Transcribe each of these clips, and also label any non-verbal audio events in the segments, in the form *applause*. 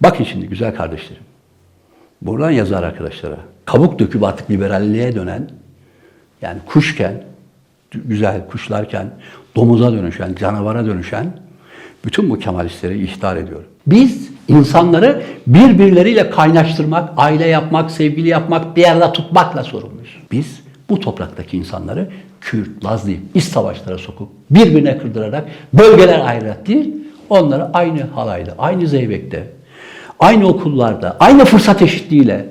Bakın şimdi güzel kardeşlerim. Buradan yazar arkadaşlara. Kabuk döküp artık liberalliğe dönen, yani kuşken, güzel kuşlarken, domuza dönüşen, canavara dönüşen bütün bu Kemalistleri ihtar ediyorum. Biz insanları birbirleriyle kaynaştırmak, aile yapmak, sevgili yapmak, bir arada tutmakla sorumluyuz. Biz bu topraktaki insanları Kürt, Laz deyip iç savaşlara sokup birbirine kırdırarak bölgeler ayrılarak değil, onları aynı halayda, aynı zeybekte, aynı okullarda, aynı fırsat eşitliğiyle,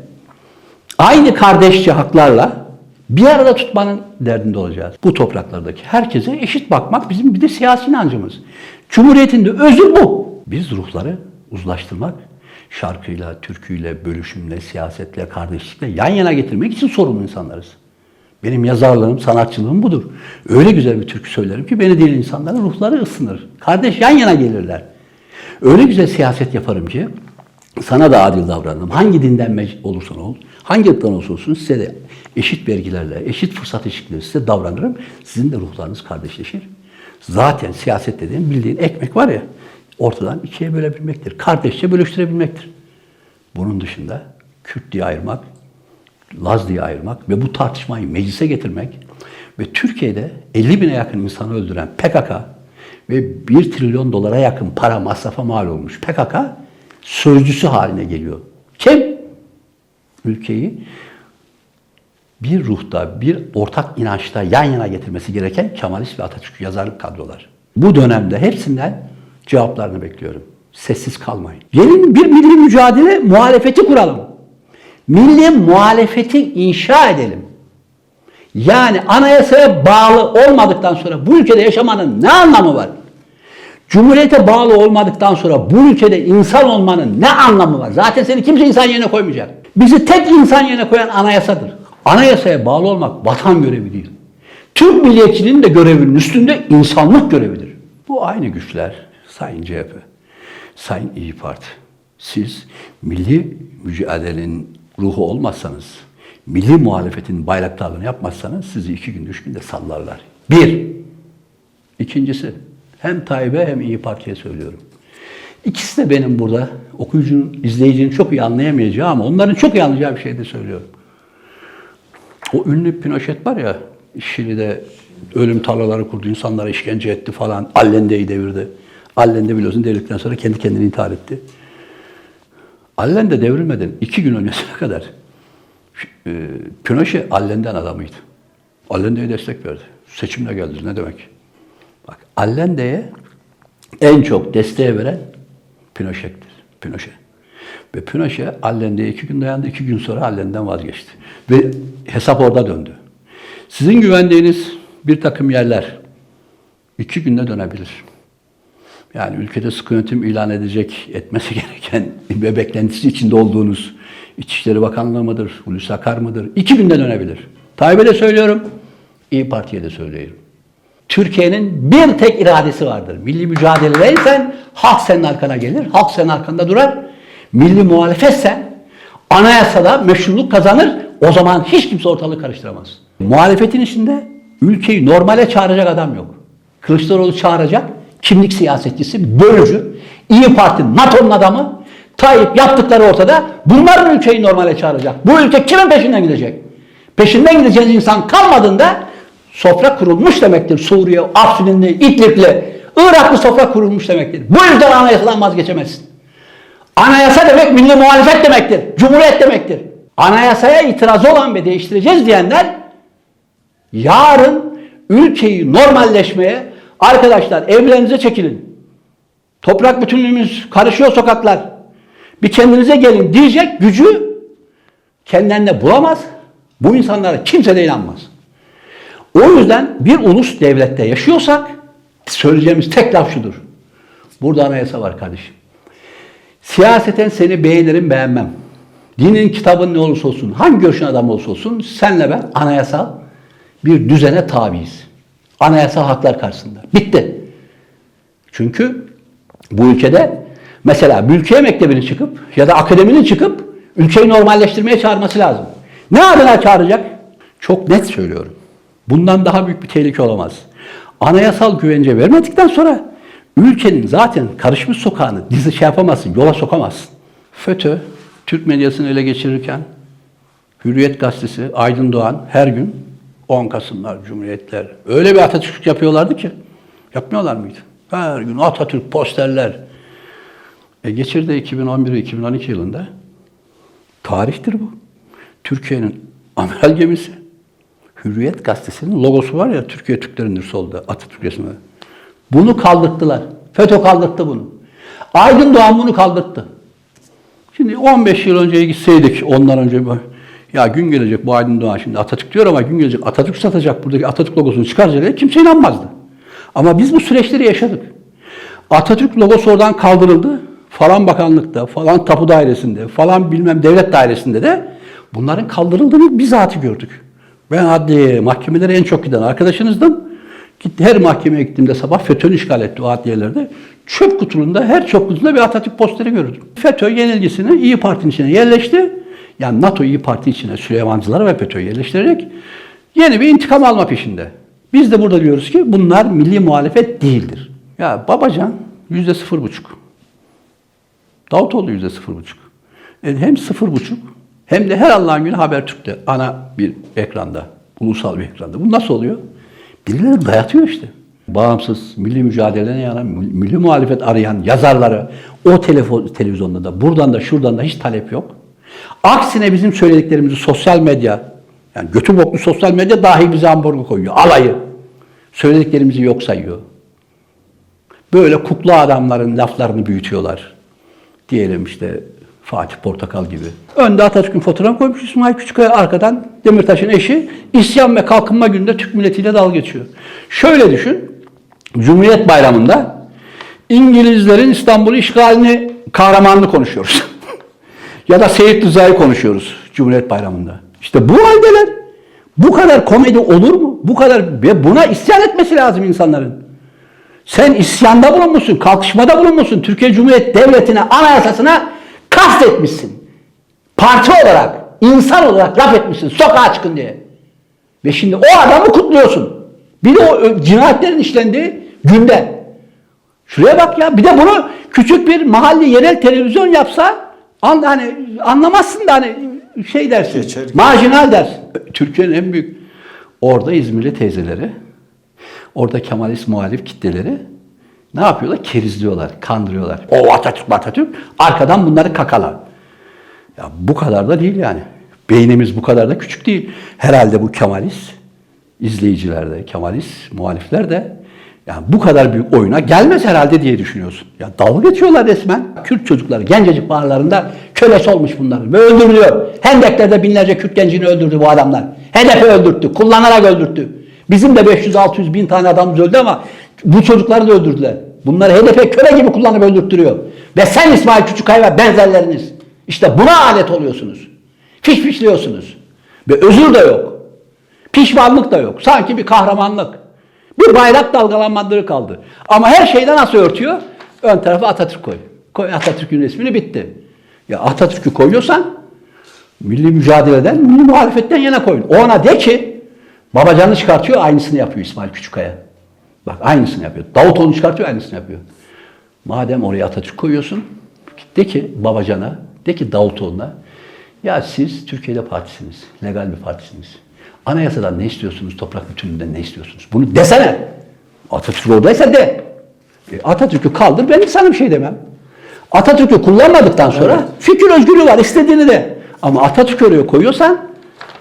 aynı kardeşçe haklarla bir arada tutmanın derdinde olacağız. Bu topraklardaki herkese eşit bakmak bizim bir de siyasi inancımız. Cumhuriyetin de özü bu. Biz ruhları uzlaştırmak, şarkıyla, türküyle, bölüşümle, siyasetle, kardeşlikle yan yana getirmek için sorumlu insanlarız. Benim yazarlığım, sanatçılığım budur. Öyle güzel bir türkü söylerim ki beni dinleyen insanların ruhları ısınır. Kardeş yan yana gelirler. Öyle güzel siyaset yaparım ki sana da adil davranırım. Hangi dinden olursan ol, hangi ırktan olsun size de eşit vergilerle, eşit fırsat eşitliğiyle size davranırım. Sizin de ruhlarınız kardeşleşir. Zaten siyaset dediğin bildiğin ekmek var ya, ortadan ikiye bölebilmektir. Kardeşçe bölüştürebilmektir. Bunun dışında Kürt diye ayırmak, Laz diye ayırmak ve bu tartışmayı meclise getirmek ve Türkiye'de 50 bine yakın insanı öldüren PKK ve 1 trilyon dolara yakın para masrafa mal olmuş PKK sözcüsü haline geliyor. Kim? Ülkeyi bir ruhta, bir ortak inançta yan yana getirmesi gereken Kemalist ve Atatürk yazarlık kadrolar. Bu dönemde hepsinden cevaplarını bekliyorum. Sessiz kalmayın. Gelin bir milli mücadele muhalefeti kuralım. Milli muhalefeti inşa edelim. Yani anayasaya bağlı olmadıktan sonra bu ülkede yaşamanın ne anlamı var? Cumhuriyete bağlı olmadıktan sonra bu ülkede insan olmanın ne anlamı var? Zaten seni kimse insan yerine koymayacak. Bizi tek insan yerine koyan anayasadır. Anayasaya bağlı olmak vatan görevi değil. Türk milliyetçiliğinin de görevinin üstünde insanlık görevidir. Bu aynı güçler Sayın CHP, Sayın İyi Parti. Siz milli mücadelenin ruhu olmazsanız, milli muhalefetin bayraktarlığını yapmazsanız sizi iki gün, üç günde sallarlar. Bir, İkincisi hem Tayyip'e hem İyi Parti'ye söylüyorum. İkisi de benim burada okuyucunun, izleyicinin çok iyi anlayamayacağı ama onların çok iyi anlayacağı bir şey de söylüyorum. O ünlü Pinochet var ya, Şili'de ölüm tarlaları kurdu, insanlara işkence etti falan. Allende'yi devirdi. Allende biliyorsun devirdikten sonra kendi kendini intihar etti. Allende devrilmeden iki gün öncesine kadar e, Pinochet Allende'nin adamıydı. Allende'ye destek verdi. Seçimle geldi. Ne demek? Allende'ye en çok desteği veren Pinochet'tir. Pinochet. Ve Pinochet Allende'ye iki gün dayandı. iki gün sonra Allende'den vazgeçti. Ve hesap orada döndü. Sizin güvendiğiniz bir takım yerler iki günde dönebilir. Yani ülkede sıkı yönetim ilan edecek, etmesi *laughs* gereken ve beklentisi içinde olduğunuz İçişleri Bakanlığı mıdır, Hulusi Akar mıdır? İki günde dönebilir. Tayyip'e de söylüyorum, İyi Parti'ye de söylüyorum. Türkiye'nin bir tek iradesi vardır. Milli mücadeleysen halk senin arkana gelir, halk senin arkanda durar. Milli muhalefetsen anayasada meşruluk kazanır, o zaman hiç kimse ortalığı karıştıramaz. Muhalefetin içinde ülkeyi normale çağıracak adam yok. Kılıçdaroğlu çağıracak, kimlik siyasetçisi, bölücü, İyi Parti, NATO'nun adamı, Tayyip yaptıkları ortada. Bunlar ülkeyi normale çağıracak? Bu ülke kimin peşinden gidecek? Peşinden gideceğiniz insan kalmadığında sofra kurulmuş demektir. Suriye, Afrin'li, İdlib'li, Irak'lı sofra kurulmuş demektir. Bu yüzden anayasadan vazgeçemezsin. Anayasa demek milli muhalefet demektir. Cumhuriyet demektir. Anayasaya itirazı olan ve değiştireceğiz diyenler yarın ülkeyi normalleşmeye arkadaşlar evlerinize çekilin. Toprak bütünlüğümüz karışıyor sokaklar. Bir kendinize gelin diyecek gücü kendilerine bulamaz. Bu insanlara kimse de inanmaz. O yüzden bir ulus devlette yaşıyorsak söyleyeceğimiz tek laf şudur. Burada anayasa var kardeşim. Siyaseten seni beğenirim beğenmem. Dinin kitabın ne olursa olsun, hangi görüşün adam olursa olsun senle ben anayasal bir düzene tabiiz. Anayasal haklar karşısında. Bitti. Çünkü bu ülkede mesela mülkiye mektebinin çıkıp ya da akademinin çıkıp ülkeyi normalleştirmeye çağırması lazım. Ne adına çağıracak? Çok net söylüyorum. Bundan daha büyük bir tehlike olamaz. Anayasal güvence vermedikten sonra ülkenin zaten karışmış sokağını dizi şey yapamazsın, yola sokamazsın. FETÖ Türk medyasını ele geçirirken Hürriyet gazetesi Aydın Doğan her gün 10 Kasımlar, Cumhuriyetler öyle bir Atatürk yapıyorlardı ki yapmıyorlar mıydı? Her gün Atatürk posterler. E geçirdi 2011 ve 2012 yılında. Tarihtir bu. Türkiye'nin amiral gemisi. Hürriyet gazetesinin logosu var ya Türkiye Türklerindir solda Atatürk resmi. Bunu kaldırttılar. FETÖ kaldırttı bunu. Aydın Doğan bunu kaldırttı. Şimdi 15 yıl önceye gitseydik ondan önce ya gün gelecek bu Aydın Doğan şimdi Atatürk diyor ama gün gelecek Atatürk satacak buradaki Atatürk logosunu çıkaracak diye kimse inanmazdı. Ama biz bu süreçleri yaşadık. Atatürk logosu oradan kaldırıldı. Falan bakanlıkta, falan tapu dairesinde, falan bilmem devlet dairesinde de bunların kaldırıldığını bizatihi gördük. Ben adliye, mahkemelere en çok giden arkadaşınızdım. Gitti her mahkemeye gittiğimde sabah FETÖ'nün işgal ettiği o adliyelerde çöp kutularında, her çöp kutusunda bir Atatürk posteri gördüm. FETÖ yenilgisini İyi Parti'nin içine yerleşti. Yani NATO İyi Parti içine Süleymancıları ve FETÖ'yü yerleştirerek yeni bir intikam alma peşinde. Biz de burada diyoruz ki bunlar milli muhalefet değildir. Ya Babacan yüzde sıfır buçuk. Davutoğlu yüzde sıfır buçuk. E, hem sıfır buçuk hem de her Allah'ın günü Habertürk'te ana bir ekranda, ulusal bir ekranda. Bu nasıl oluyor? Birileri dayatıyor işte. Bağımsız, milli mücadelene yanan, milli muhalefet arayan yazarları o telefon, televizyonda da, buradan da, şuradan da hiç talep yok. Aksine bizim söylediklerimizi sosyal medya, yani götü boklu sosyal medya dahi bize ambargo koyuyor. Alayı. Söylediklerimizi yok sayıyor. Böyle kukla adamların laflarını büyütüyorlar. Diyelim işte Fatih Portakal gibi. Önde Atatürk'ün fotoğrafı koymuş İsmail Küçükkaya arkadan Demirtaş'ın eşi isyan ve kalkınma gününde Türk milletiyle dalga geçiyor. Şöyle düşün. Cumhuriyet Bayramı'nda İngilizlerin İstanbul'u işgalini, kahramanını konuşuyoruz. *laughs* ya da Seyit Rıza'yı konuşuyoruz Cumhuriyet Bayramı'nda. İşte bu haldeler. Bu kadar komedi olur mu? Bu kadar ve buna isyan etmesi lazım insanların. Sen isyanda bulunmuşsun, kalkışmada bulunmuşsun. Türkiye Cumhuriyet Devleti'ne, anayasasına kastetmişsin. Parti olarak, insan olarak laf etmişsin sokağa çıkın diye. Ve şimdi o adamı kutluyorsun. Bir de o cinayetlerin işlendiği günde. Şuraya bak ya. Bir de bunu küçük bir mahalle yerel televizyon yapsa an, hani anlamazsın da hani şey dersin. Geçer. Marjinal dersin. Türkiye'nin en büyük orada İzmirli teyzeleri Orada Kemalist muhalif kitleleri ne yapıyorlar? Kerizliyorlar, kandırıyorlar. O Atatürk, Atatürk. Arkadan bunları kakalar. Ya bu kadar da değil yani. Beynimiz bu kadar da küçük değil. Herhalde bu Kemalist izleyiciler de, Kemalist muhalifler de yani bu kadar büyük oyuna gelmez herhalde diye düşünüyorsun. Ya dalga geçiyorlar resmen. Kürt çocukları gencecik bağlarında kölesi olmuş bunların ve öldürülüyor. Hendekler'de binlerce Kürt gencini öldürdü bu adamlar. Hedefi öldürttü, kullanarak öldürttü. Bizim de 500-600 bin tane adamımız öldü ama bu çocukları da öldürdüler. Bunları hedefe köle gibi kullanıp öldürttürüyor. Ve sen İsmail Küçükkaya ve benzerleriniz işte buna alet oluyorsunuz. Fiş fişliyorsunuz. Ve özür de yok. Pişmanlık da yok. Sanki bir kahramanlık. Bir bayrak dalgalanmaları kaldı. Ama her şeyden nasıl örtüyor? Ön tarafa Atatürk koy. Koy Atatürk'ün resmini bitti. Ya Atatürk'ü koyuyorsan milli mücadeleden, milli muhalefetten yana koyun. Ona de ki Babacan'ı çıkartıyor aynısını yapıyor İsmail Küçükkaya. Bak aynısını yapıyor. Davutoğlu çıkartıyor aynısını yapıyor. Madem oraya Atatürk koyuyorsun de ki Babacan'a, de ki Davutoğlu'na ya siz Türkiye'de partisiniz, legal bir partisiniz. Anayasadan ne istiyorsunuz, toprak bütünlüğünden ne istiyorsunuz? Bunu desene. Atatürk oradaysa de. E, Atatürk'ü kaldır ben sana bir şey demem. Atatürk'ü kullanmadıktan sonra fikir özgürlüğü var istediğini de. Ama Atatürk oraya koyuyorsan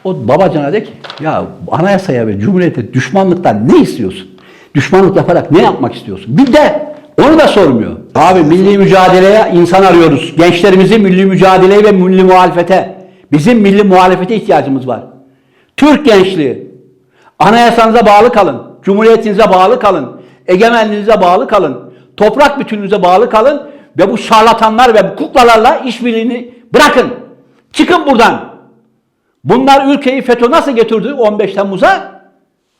o babacana de ki ya anayasaya ve cumhuriyete düşmanlıktan ne istiyorsun? Düşmanlık yaparak ne yapmak istiyorsun? Bir de onu da sormuyor. Abi milli mücadeleye insan arıyoruz. Gençlerimizi milli mücadeleye ve milli muhalefete. Bizim milli muhalefete ihtiyacımız var. Türk gençliği. Anayasanıza bağlı kalın. Cumhuriyetinize bağlı kalın. Egemenliğinize bağlı kalın. Toprak bütünlüğünüze bağlı kalın. Ve bu şarlatanlar ve bu kuklalarla işbirliğini bırakın. Çıkın buradan. Bunlar ülkeyi FETÖ nasıl götürdü 15 Temmuz'a?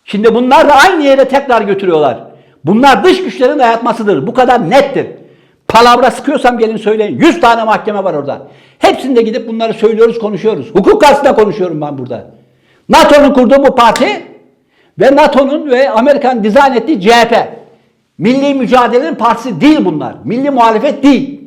Şimdi bunlar da aynı yere tekrar götürüyorlar. Bunlar dış güçlerin dayatmasıdır. Bu kadar nettir. Palavra sıkıyorsam gelin söyleyin. 100 tane mahkeme var orada. Hepsinde gidip bunları söylüyoruz, konuşuyoruz. Hukuk karşısında konuşuyorum ben burada. NATO'nun kurduğu bu parti ve NATO'nun ve Amerikan dizayn ettiği CHP. Milli mücadelenin partisi değil bunlar. Milli muhalefet değil.